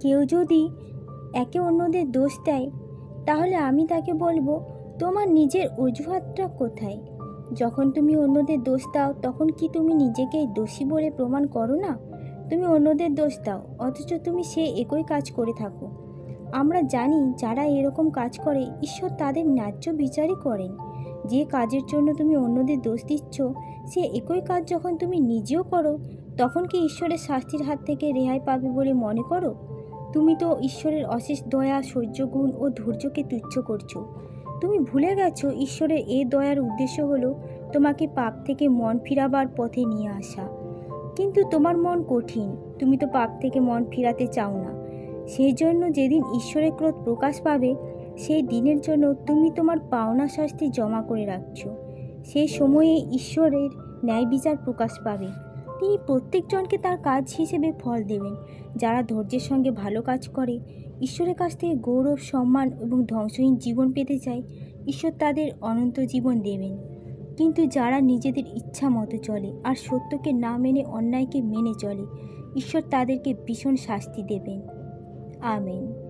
কেউ যদি একে অন্যদের দোষ দেয়, তাহলে আমি তাকে বলব, তোমার নিজের অজুহাতটা কোথায়? যখন তুমি অন্যদের দোষ দাও, তখন কি তুমি নিজেকে দোষী বলে প্রমাণ করো না? তুমি অন্যদের দোষ দাও, অথচ তুমি সে একই কাজ করে থাকো। আমরা জানি যারা এরকম কাজ করে, ঈশ্বর তাদের ন্যায্য বিচারই করেন। যে কাজের জন্য তুমি অন্যদের দোষ দিচ্ছ, সে একই কাজ যখন তুমি নিজেও করো, তখন কি ঈশ্বরের শাস্তির হাত থেকে রেহাই পাবে বলে মনে করো? তুমি তো ঈশ্বরের অশেষ দয়া সহ্য গুণ ও ধৈর্যকে তুচ্ছ করছ। তুমি ভুলে গেছো ঈশ্বরের এ দয়ার উদ্দেশ্য হলো তোমাকে পাপ থেকে মন ফিরাবার পথে নিয়ে আসা। কিন্তু তোমার মন কঠিন, তুমি তো পাপ থেকে মন ফিরাতে চাও না। সেই জন্য যেদিন ঈশ্বরের ক্রোধ প্রকাশ পাবে, সেই দিনের জন্য তুমি তোমার পাওনা শাস্তি জমা করে রাখছো। সেই সময়ে ঈশ্বরের ন্যায় বিচার প্রকাশ পাবে। তিনি প্রত্যেকজনকে তার কাজ হিসেবে ফল দেবেন। যারা ধৈর্যের সঙ্গে ভালো কাজ করে, ঈশ্বরের কাছ থেকে গৌরব, সম্মান এবং ধ্বংসহীন জীবন পেতে চায়, ঈশ্বর তাদের অনন্ত জীবন দেবেন। কিন্তু যারা নিজেদের ইচ্ছা মতো চলে আর সত্যকে না মেনে অন্যায়কে মেনে চলে, ঈশ্বর তাদেরকে ভীষণ শাস্তি দেবেন। আমেন।